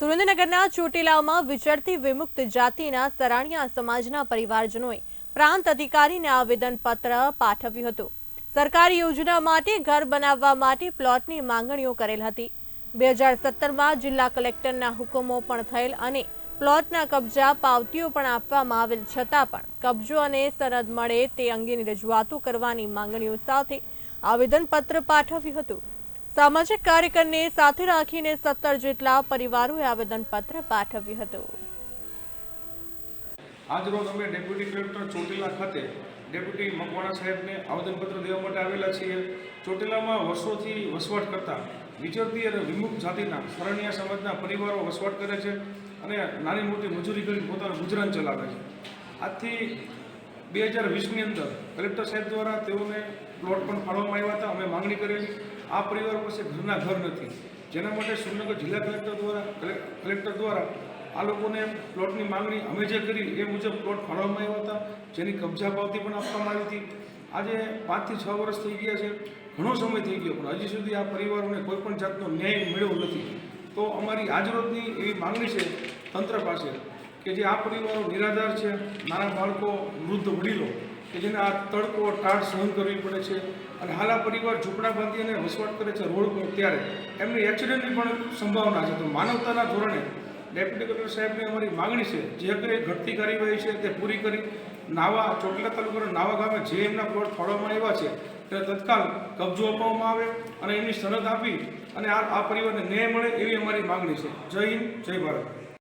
સુરેન્દ્રનગરના ચોટીલામાં વિચરતી વિમુક્ત જાતિના સરાણિયા સમાજના પરિવારજનોએ પ્રાંત અધિકારીને આવેદનપત્ર પાઠવ્યું હતું. સરકારી યોજના માટે ઘર બનાવવા માટે પ્લોટની માંગણીઓ કરેલ હતી. બે હજાર સત્તરમાં જિલ્લા કલેક્ટરના હુકમો પણ થયેલ અને પ્લોટના કબજા પાવતીઓ પણ આપવામાં આવેલ છતાં પણ કબજો અને સરહદ મળે તે અંગેની રજૂઆતો કરવાની માંગણીઓ સાથે આવેદનપત્ર પાઠવ્યું હતું. સામાજિક કાર્યકરને સાથે રાખીને સત્તર જેટલા પરિવારોએ આવેદનપત્ર પાઠવ્યું હતું. આજરોજ અમે ડેપ્યુટી કલેક્ટર ચોટીલા ખાતે ડેપ્યુટી મકવાણા સાહેબને આવેદનપત્ર દેવા માટે આવેલા છીએ. ચોટીલામાં વર્ષોથી વસવાટ કરતા વિચરતી અને વિમુક્ત જાતિના શરણિયા સમાજના પરિવારો વસવાટ કરે છે અને નાની મોટી મજૂરી કરી પોતાનું ગુજરાન ચલાવે છે. આજથી બે હજાર વીસની અંદર કલેક્ટર સાહેબ દ્વારા તેઓને પ્લોટ પણ ફાળવવામાં આવ્યા હતા. અમે માંગણી કરેલી, આ પરિવાર પાસે ઘરના ઘર નથી. જેના માટે સુરનગર જિલ્લા કલેક્ટર દ્વારા કલે- કલેક્ટર દ્વારા આ લોકોને પ્લોટની માંગણી અમે જે કરી એ મુજબ પ્લોટ ફાળવવામાં આવ્યા હતા. જેની કબજા પાવતી પણ આપવામાં આવી હતી. આજે પાંચથી છ વર્ષ થઈ ગયા છે. ઘણો સમય થઈ ગયો, પણ હજી સુધી આ પરિવારોને કોઈ પણ જાતનો ન્યાય મળ્યો નથી. તો અમારી આજરોજની એવી માંગણી છે તંત્ર પાસે કે જે આ પરિવારો નિરાધાર છે, નાના બાળકો, વૃદ્ધ વડીલો, કે જેને આ તડકો ટાળ સહન કરવી પડે છે. અને હાલ આ પરિવાર ઝૂંપડા બાંધી અને વસવાટ કરે છે રોડ પર ત્યારે. એમની એક્સિડન્ટની પણ સંભાવના છે. તો માનવતાના ધોરણે ડેપ્યુટી કલેક્ટર સાહેબની અમારી માંગણી છે, જે કંઈ ઘટતી કાર્યવાહી છે તે પૂરી કરી. નાવા, ચોટલા તાલુકાના નાવા ગામે જે એમના પ્લોટ ફાળવવામાં આવ્યા છે, તે તત્કાલ કબજો અપાવવામાં આવે અને એમની શરત આપી અને આ પરિવારને ન્યાય મળે એવી અમારી માંગણી છે. જય હિન્દ, જય ભારત.